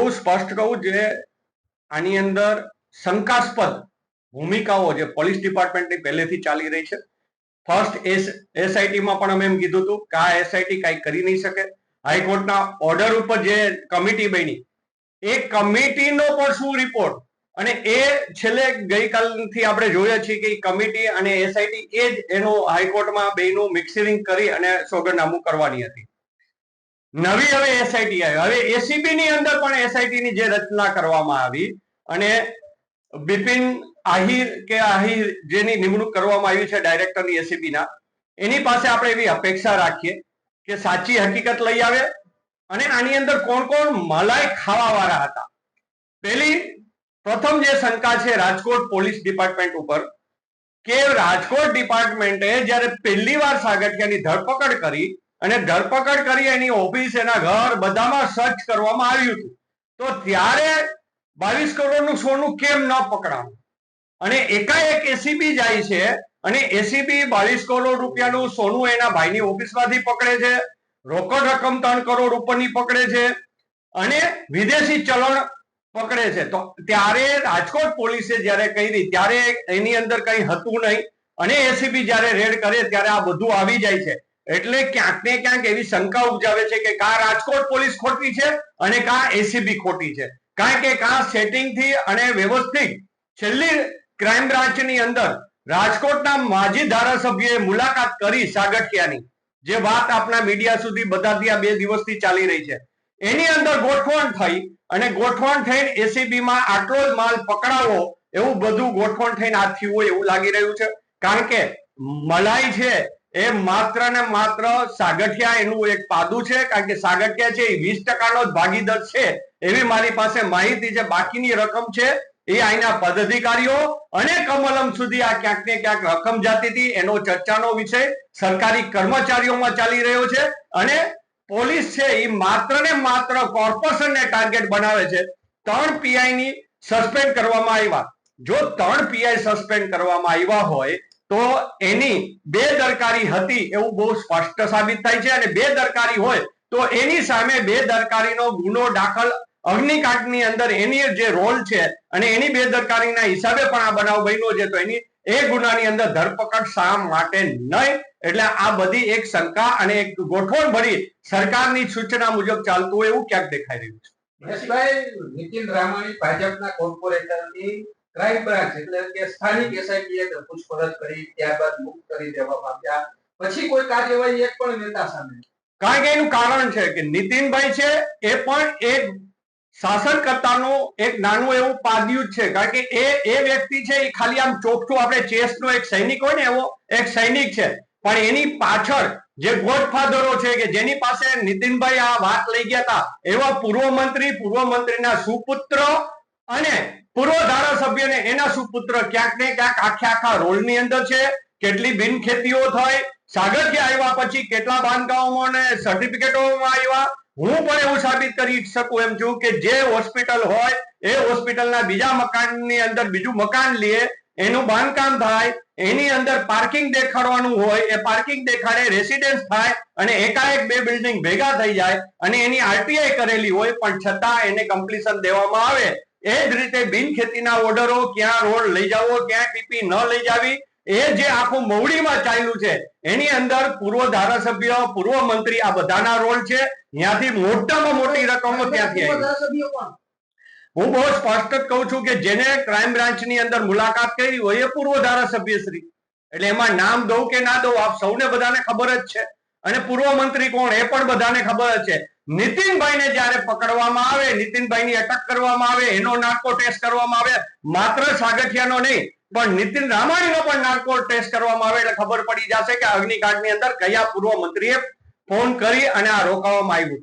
બહુ સ્પષ્ટ કહું જે આની અંદર શંકાસ્પદ ભૂમિકાઓ જે પોલીસ ડિપાર્ટમેન્ટની પહેલેથી ચાલી રહી છે. ફર્સ્ટ એસ, એસઆઈટીમાં પણ અમે એમ કીધું હતું કે આ એસઆઈટી કાંઈ કરી નહીં શકે. હાઈકોર્ટના ઓર્ડર ઉપર જે કમિટી બની, એ કમિટીનો પણ શું રિપોર્ટ અને એ છેલ્લે ગઈકાલથી આપણે જોઈએ છીએ કે કમિટી અને એસઆઈટી એ જ એનું હાઈકોર્ટમાં બેનું મિક્સિંગ કરી અને સોગંદનામું કરવાની હતી. નવી હવે એસઆઈટી આવી. હવે એસીબી ની અંદર પણ એસઆઈટી ની જે રચના કરવામાં આવી અને બિપિન આહિર કે આહિર જેની નિમણૂક કરવામાં આવી છે ડાયરેક્ટરની એસીબી ના, એની પાસે આપણે એવી અપેક્ષા રાખીએ કે સાચી હકીકત લઈ આવે અને આની અંદર કોણ કોણ મલાઈ ખાવા વાળા હતા. પેલી પ્રથમ જે શંકા છે રાજકોટ પોલીસ ડિપાર્ટમેન્ટ ઉપર, કે રાજકોટ ડિપાર્ટમેન્ટે જ્યારે પહેલી વાર સાગઠિયાની ધરપકડ કરી અને ધરપકડ કરી એની ઓફિસ, એના ઘર, બધામાં સર્ચ કરવામાં આવ્યું હતું. તો ત્યારે બાવીસ કરોડનું સોનું કેમ ન પકડાવું? અને એકાએક એસીબી જાય છે અને એસીબી બાવીસ કરોડ રૂપિયાનું સોનું એના ભાઈની ઓફિસમાંથી પકડે છે, રોકડ રકમ ત્રણ કરોડ ઉપરની પકડે છે, અને વિદેશી ચલણ પકડે છે. તો ત્યારે રાજકોટ પોલીસે જ્યારે કહી ત્યારે એની અંદર કંઈ હતું નહીં. અને એસીબી જ્યારે રેડ કરે, ત્યારે આ બધું આવી જાય છે. એટલે ક્યાંક ને ક્યાંક એવી શંકા ઉપજાવે છે કે કા રાજકોટ પોલીસ ખોટી છે અને કા એસીબી ખોટી છે. કારણ કે કા સેટિંગથી અને વ્યવસ્થિત છેલ્લી ક્રાઇમ બ્રાન્ચની અંદર રાજકોટના માજી ધારાસભ્યએ મુલાકાત કરી સાગઠિયાની. જે વાત આપણા મીડિયા સુધી બધા ત્યાં બે દિવસથી ચાલી રહી છે. એની અંદર ગોઠવણ થઈ અને ગોઠવણ થઈને એસીબી માં આટલો જ માલ પકડાવો એવું બધું ગોઠવણ થઈને આ થયું હોય એવું લાગી રહ્યું છે. કારણ કે મલાઈ છે એ માત્ર ને માત્ર સાગઠિયા એનું એક પાદું છે, કારણ કે સાગઠિયા છે એ વીસ ટકાનો જ ભાગીદાર છે. એવી મારી પાસે માહિતી છે, બાકીની રકમ છે એ અહીંના પદાધિકારીઓ અને કમલમ સુધી આ ક્યાંક ને ક્યાંક રકમ જાતી હતી. એનો ચર્ચાનો વિષય સરકારી કર્મચારીઓમાં ચાલી રહ્યો છે અને પોલીસ છે એ માત્ર ને માત્ર કોર્પોરેશનને ટાર્ગેટ બનાવે છે. ત્રણ પીઆઈ ની સસ્પેન્ડ કરવામાં આવ્યા. જો ત્રણ પીઆઈ સસ્પેન્ડ કરવામાં આવ્યા હોય તો એની બેદરકારી હતી એવું બહુ સ્પષ્ટ સાબિત થાય છે અને બેદરકારી હોય તો એની સામે બેદરકારીનો ગુનો દાખલ અગ્નિકાંડની અંદર એની જે રોલ છે અને એની બેદરકારીના હિસાબે પણ આ બનાવ બન્યો છે. તો એની એ ગુનાની અંદર ધરપકડ શા માટે નહીં? એટલે આ બધી એક શંકા અને એક ગોઠવણ ભરી સરકારની સૂચના મુજબ ચાલતું હોય એવું ક્યાંક દેખાઈ રહ્યું છે. નીતિન રામાણી ભાજપના કોર્પોરેટરની ક્રાઇમ બ્રાન્ચ એટલે કે સ્થાનિક એસઆઈટીએ પૂછપરછ કરી, ત્યારબાદ મુક્ત કરી દેવામાં આવ્યા. પછી કોઈ કાર્યવાહી એક પણ નેતા સામે કારણ કે એનું કારણ છે કે નીતિનભાઈ છે, એ પણ એક શાસનકર્તાનું, એક નાનું એવું પાદ્યું છે. કારણ કે એ એ વ્યક્તિ છે, એ ખાલી આમ ચોખ્ખું આપણે ચેસનો એક સૈનિક હોય ને, એવો એક સૈનિક છે. પણ એની પાછળ જે ગોડફાધરો છે કે જેની પાસે નીતિનભાઈ આ વાત લઈ ગયા હતા, એવા પૂર્વ મંત્રી, પૂર્વ મંત્રીના સુપુત્ર અને પૂર્વ ધારાસભ્ય ને એના સુપુત્ર ક્યાંક ને ક્યાંક આખે આખા રોલની અંદર છે. કેટલી બિનખેતીઓ થઈ. સાગરથી આવ્યા પછી કેટલા બાંધકામોમાં અને સર્ટિફિકેટોમાં આવ્યા. હું પણ એવું સાબિત કરી શકું એમ છું કે જે હોસ્પિટલ હોય, એ હોસ્પિટલના બીજા મકાનની અંદર બીજું મકાન લે, એનું બાંધકામ થાય, એની અંદર પાર્કિંગ દેખાડવાનું હોય, એ પાર્કિંગ દેખાડે, રેસિડેન્સ થાય, અને એકાએક બે બિલ્ડિંગ ભેગા થઈ જાય, અને એની આરટીઆઈ કરેલી હોય, પણ છતાં એને કમ્પ્લીશન દેવામાં આવે. એ જ રીતે બિનખેતીના ઓર્ડરો, ક્યાં રોડ લઈ જાવો, ક્યાં ટીપી ન લઈ જાવી, એ જે આખું મવડીમાં ચાલ્યું છે, એની અંદર પૂર્વ ધારાસભ્ય, પૂર્વ મંત્રી આ બધાના રોલ છે. ત્યાંથી મોટામાં મોટી રકમો ત્યાંથી આવી. હું બહુ સ્પષ્ટ જ કહું છું કે જેને ક્રાઇમ બ્રાન્ચની અંદર મુલાકાત કરી હોય એ પૂર્વ ધારાસભ્ય શ્રી. એટલે એમાં નામ દઉં કે ના દઉં, આપ સૌને બધાને ખબર જ છે. અને પૂર્વ મંત્રી કોણ, એ પણ બધાને ખબર જ છે. નીતિનભાઈને જ્યારે પકડવામાં આવે, નીતિનભાઈની અટક કરવામાં આવે, એનો નાર્કો ટેસ્ટ કરવામાં આવે, માત્ર સાગઠિયાનો નહીં, પણ નીતિન રામાણીનો પણ નાર્કો ટેસ્ટ કરવામાં આવે એટલે ખબર પડી જશે કે અગ્નિકાંડની અંદર કયા પૂર્વ મંત્રીએ ફોન કરી અને આ રોકાવામાં આવ્યું.